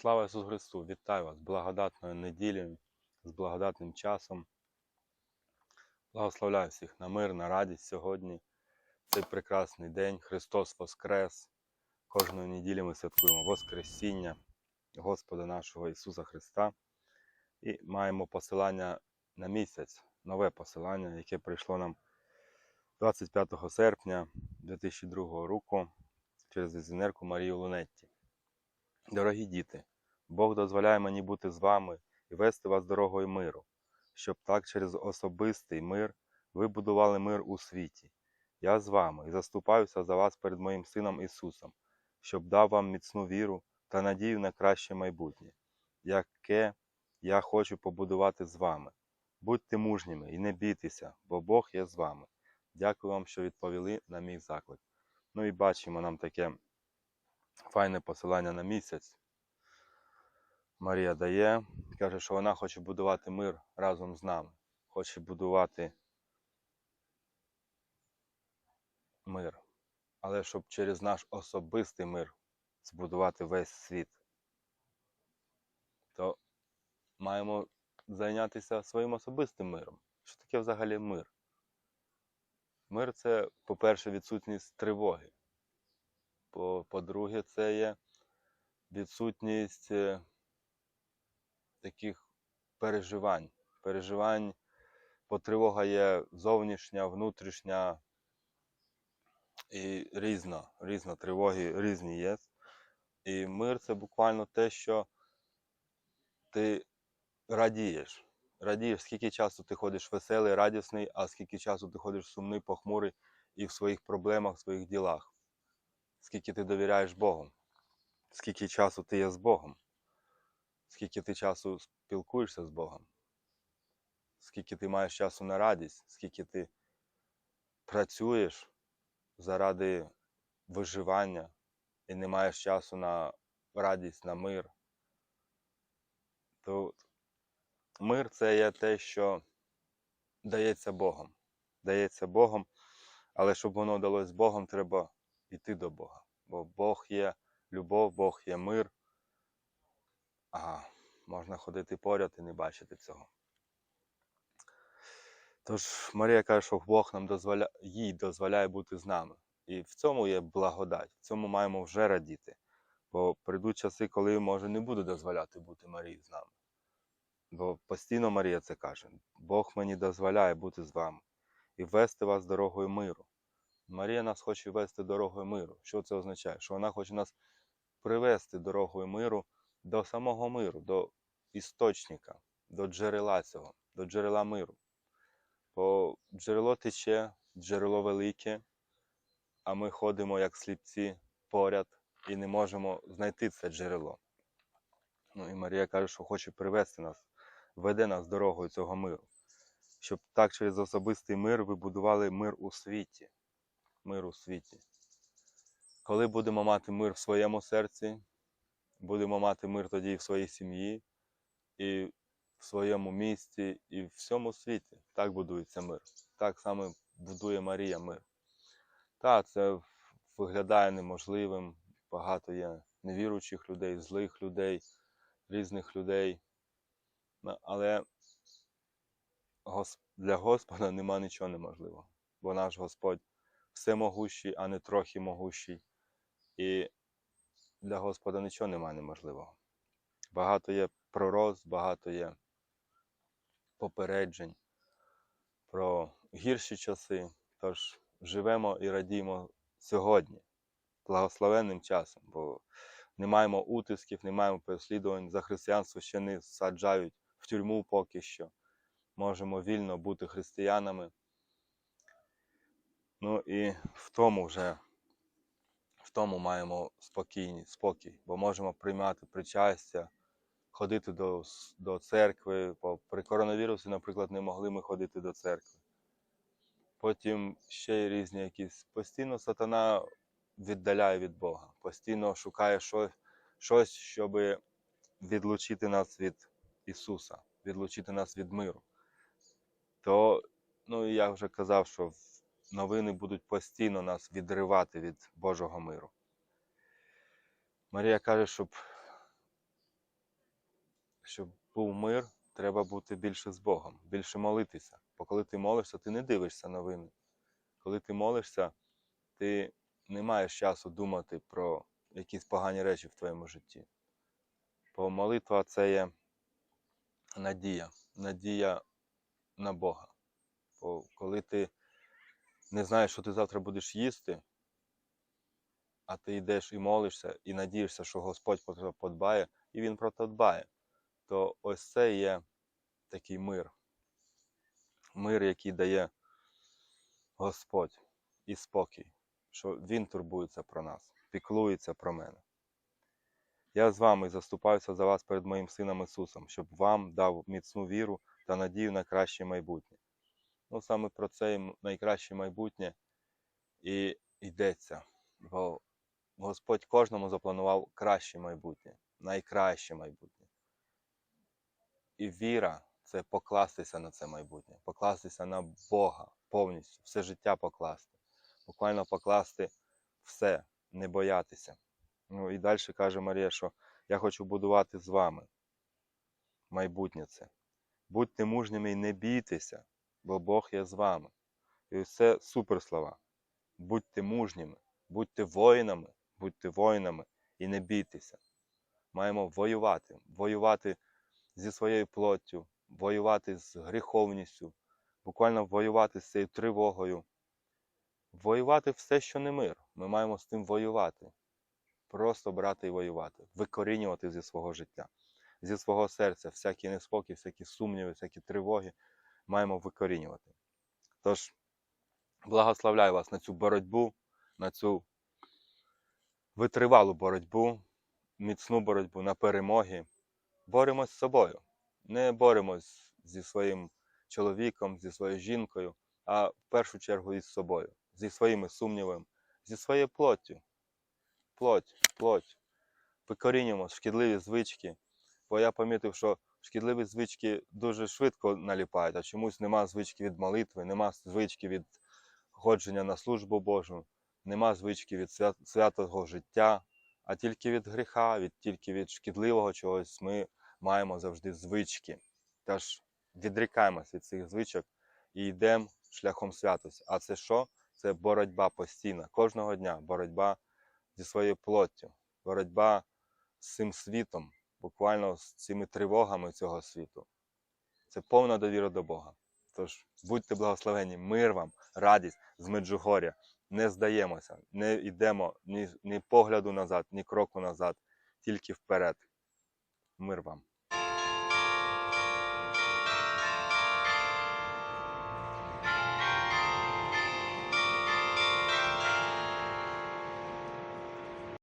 Слава Ісусу Христу! Вітаю вас з благодатною неділею, з благодатним часом. Благословляю всіх на мир, на радість сьогодні. Цей прекрасний день. Христос Воскрес. Кожної неділі ми святкуємо Воскресіння Господа нашого Ісуса Христа. І маємо посилання на місяць, нове посилання, яке прийшло нам 25 серпня 2002 року через візінерку Марію Лунетті. Дорогі діти, Бог дозволяє мені бути з вами і вести вас дорогою миру, щоб так через особистий мир ви будували мир у світі. Я з вами і заступаюся за вас перед моїм Сином Ісусом, щоб дав вам міцну віру та надію на краще майбутнє, яке я хочу побудувати з вами. Будьте мужніми і не бійтеся, бо Бог є з вами. Дякую вам, що відповіли на мій заклик. Ну і бачимо нам таке файне посилання на місяць. Марія дає, каже, що вона хоче будувати мир разом з нами. Хоче будувати мир. Але щоб через наш особистий мир збудувати весь світ, то маємо зайнятися своїм особистим миром. Що таке взагалі мир? Мир це, по-перше, відсутність тривоги. По- По-друге, це є відсутність е, таких переживань. Переживань, бо тривога є зовнішня, внутрішня і різна. Різна тривоги різні є. І мир це буквально те, що ти радієш. Радієш, скільки часу ти ходиш веселий, радісний, а скільки часу ти ходиш сумний, похмурий і в своїх проблемах, в своїх ділах. Скільки ти довіряєш Богу, скільки часу ти є з Богом, скільки ти часу спілкуєшся з Богом, скільки ти маєш часу на радість, скільки ти працюєш заради виживання і не маєш часу на радість, на мир. То мир це є те, що дається Богом. Дається Богом, але щоб воно далось Богом, треба йти до Бога. Бо Бог є любов, Бог є мир. А можна ходити поряд і не бачити цього. Тож Марія каже, що Бог нам дозволяє, їй дозволяє бути з нами. І в цьому є благодать, в цьому маємо вже радіти. Бо прийдуть часи, коли може не буде дозволяти бути Марії з нами. Бо постійно Марія це каже: Бог мені дозволяє бути з вами і вести вас дорогою миру. Марія нас хоче вести дорогою миру. Що це означає? Що вона хоче нас привести дорогою миру до самого миру, до істочника, до джерела цього, до джерела миру. Бо джерело тече, джерело велике, а ми ходимо як сліпці поряд і не можемо знайти це джерело. Ну і Марія каже, що хоче привести нас, веде нас дорогою цього миру, щоб так через особистий мир ви будували мир у світі. Мир у світі. Коли будемо мати мир в своєму серці, будемо мати мир тоді і в своїй сім'ї, і в своєму місті, і в всьому світі. Так будується мир. Так само будує Марія мир. Так, це виглядає неможливим. Багато є невіруючих людей, злих людей, різних людей. Але для Господа нема нічого неможливого, бо наш Господь всемогущий, а не трохи могущий. І для Господа нічого немає неможливого. Багато є пророцтв, багато є попереджень про гірші часи. Тож живемо і радіємо сьогодні, благословенним часом, бо не маємо утисків, не маємо переслідувань. За християнство ще не саджають в тюрму поки що. Можемо вільно бути християнами. Ну і в тому вже в тому маємо спокійність, спокій, бо можемо приймати причастя, ходити до, до церкви. Бо при коронавірусі, наприклад, не могли ми ходити до церкви. Потім ще й різні якісь. Постійно сатана віддаляє від Бога, постійно шукає щось, щось щоб відлучити нас від Ісуса, відлучити нас від миру. То, ну я вже казав, що новини будуть постійно нас відривати від Божого миру. Марія каже, щоб щоб був мир, треба бути більше з Богом, більше молитися. Бо коли ти молишся, ти не дивишся новини. Коли ти молишся, ти не маєш часу думати про якісь погані речі в твоєму житті. Бо молитва це є надія, надія на Бога. Бо коли ти не знаєш, що ти завтра будеш їсти, а ти йдеш і молишся, і надієшся, що Господь про тебе подбає, і Він про те дбає, то ось це є такий мир. Мир, який дає Господь і спокій, що Він турбується про нас, піклується про мене. Я з вами заступаюся за вас перед моїм сином Ісусом, щоб вам дав міцну віру та надію на краще майбутнє. Ну, саме про це м- найкраще майбутнє і йдеться. Бо Господь кожному запланував краще майбутнє, найкраще майбутнє. І віра це покластися на це майбутнє, покластися на Бога повністю, все життя покласти, буквально покласти все, не боятися. Ну і далі каже Марія, що я хочу будувати з вами майбутнє це. Будьте мужніми і не бійтеся, бо Бог є з вами. І ось це супер. Будьте мужніми, будьте воїнами, будьте воїнами і не бійтеся. Маємо воювати, воювати зі своєю плоттю, воювати з гріховністю, буквально воювати з цією тривогою. Воювати все, що не мир. Ми маємо з тим воювати. Просто брати і воювати, викорінювати зі свого життя, зі свого серця, всякі неспокій, всякі сумніви, всякі тривоги маємо викорінювати. Тож, благословляю вас на цю боротьбу, на цю витривалу боротьбу, міцну боротьбу на перемоги. Боремось з собою. Не боремось зі своїм чоловіком, зі своєю жінкою, а в першу чергу із собою, зі своїми сумнівами, зі своєю плоттю. Плоть, плоть. Викорінюємо шкідливі звички. Бо я помітив, що шкідливі звички дуже швидко наліпають, а чомусь нема звички від молитви, нема звички від ходження на службу Божу, нема звички від свят- святого життя, а тільки від гріха, від, тільки від шкідливого чогось ми маємо завжди звички. Тож відрікаємось від цих звичок і йдемо шляхом святості. А це що? Це боротьба постійна, кожного дня боротьба зі своєю плоттю, боротьба з цим світом, буквально з цими тривогами цього світу. Це повна довіра до Бога. Тож будьте благословені, мир вам, радість з Меджугоря. Не здаємося, не йдемо ні, ні погляду назад, ні кроку назад, тільки вперед. Мир вам.